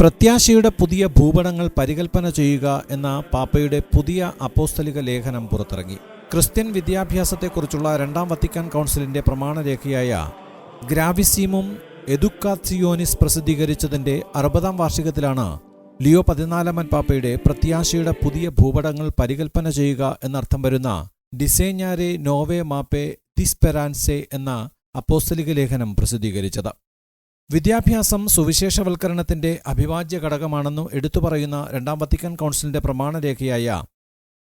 പ്രത്യാശയുടെ പുതിയ ഭൂപടങ്ങൾ പരികൽപ്പന ചെയ്യുക എന്ന പാപ്പയുടെ പുതിയ അപ്പോസ്തലിക ലേഖനം പുറത്തിറങ്ങി. ക്രിസ്ത്യൻ വിദ്യാഭ്യാസത്തെക്കുറിച്ചുള്ള രണ്ടാം വത്തിക്കാൻ കൗൺസിലിന്റെ പ്രമാണരേഖയായ ഗ്രാവിസീമും എദുക്കാസിയോനിസ് പ്രസിദ്ധീകരിച്ചതിന്റെ അറുപതാം വാർഷികത്തിലാണ് ലിയോ പതിനാലാമൻ പാപ്പയുടെ പ്രത്യാശയുടെ പുതിയ ഭൂപടങ്ങൾ പരികൽപ്പന ചെയ്യുക എന്നർത്ഥം വരുന്ന ഡിസേഞ്ഞാരെ നോവേ മാപ്പെ ദിസ്പെറാൻസെ എന്ന അപ്പോസ്തലിക ലേഖനം പ്രസിദ്ധീകരിച്ചത്. വിദ്യാഭ്യാസം സുവിശേഷവൽക്കരണത്തിന്റെ അഭിവാജ്യ ഘടകമാണെന്നു എടുത്തു പറയുന്ന രണ്ടാം വത്തിക്കാൻ കൗൺസിലിന്റെ പ്രമാണരേഖയായ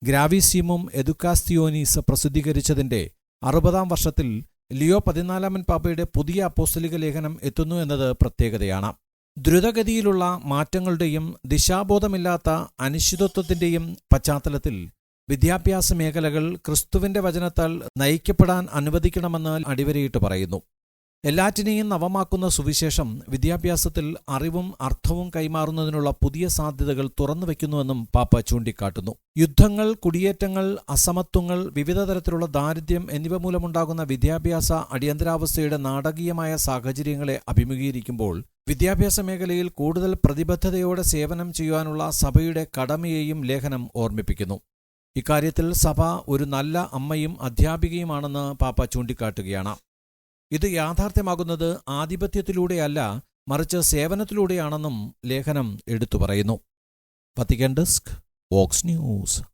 ഗ്രാവിസീമും എദുക്കാസ്തിയോനീസ് പ്രസിദ്ധീകരിച്ചതിന്റെ അറുപതാം വർഷത്തിൽ ലിയോ പതിനാലാമൻ പാപ്പയുടെ പുതിയ അപ്പോസ്തലിക ലേഖനം എത്തുന്നു എന്നത് പ്രത്യേകതയാണ്. ദ്രുതഗതിയിലുള്ള മാറ്റങ്ങളുടെയും ദിശാബോധമില്ലാത്ത അനിശ്ചിതത്വത്തിന്റെയും പശ്ചാത്തലത്തിൽ വിദ്യാഭ്യാസ മേഖലകൾ ക്രിസ്തുവിന്റെ വചനത്താൽ നയിക്കപ്പെടാൻ അനുവദിക്കണമെന്ന് അടിവരയിട്ട് പറയുന്നു. എല്ലാറ്റിനെയും നവമാക്കുന്ന സുവിശേഷം വിദ്യാഭ്യാസത്തിൽ അറിവും അർത്ഥവും കൈമാറുന്നതിനുള്ള പുതിയ സാധ്യതകൾ തുറന്നു വയ്ക്കുന്നുവെന്നും പാപ്പ ചൂണ്ടിക്കാട്ടുന്നു. യുദ്ധങ്ങൾ കുടിയേറ്റങ്ങൾ അസമത്വങ്ങൾ വിവിധ തരത്തിലുള്ള ദാരിദ്ര്യം എന്നിവ മൂലമുണ്ടാകുന്ന വിദ്യാഭ്യാസ അടിയന്തരാവസ്ഥയുടെ നാടകീയമായ സാഹചര്യങ്ങളെ അഭിമുഖീകരിക്കുമ്പോൾ വിദ്യാഭ്യാസ മേഖലയിൽ കൂടുതൽ പ്രതിബദ്ധതയോടെ സേവനം ചെയ്യുവാനുള്ള സഭയുടെ കടമയെയും ലേഖനം ഓർമ്മിപ്പിക്കുന്നു. ഇക്കാര്യത്തിൽ സഭ ഒരു നല്ല അമ്മയും അധ്യാപികയുമാണെന്ന് പാപ്പ ചൂണ്ടിക്കാട്ടുകയാണ്. ഇത് യാഥാർത്ഥ്യമാകുന്നത് ആധിപത്യത്തിലൂടെയല്ല മറിച്ച് സേവനത്തിലൂടെയാണെന്നും ലേഖനം എടുത്തു പറയുന്നു. പത്തിക്കൻ ഡെസ്ക് വോക്സ് ന്യൂസ്.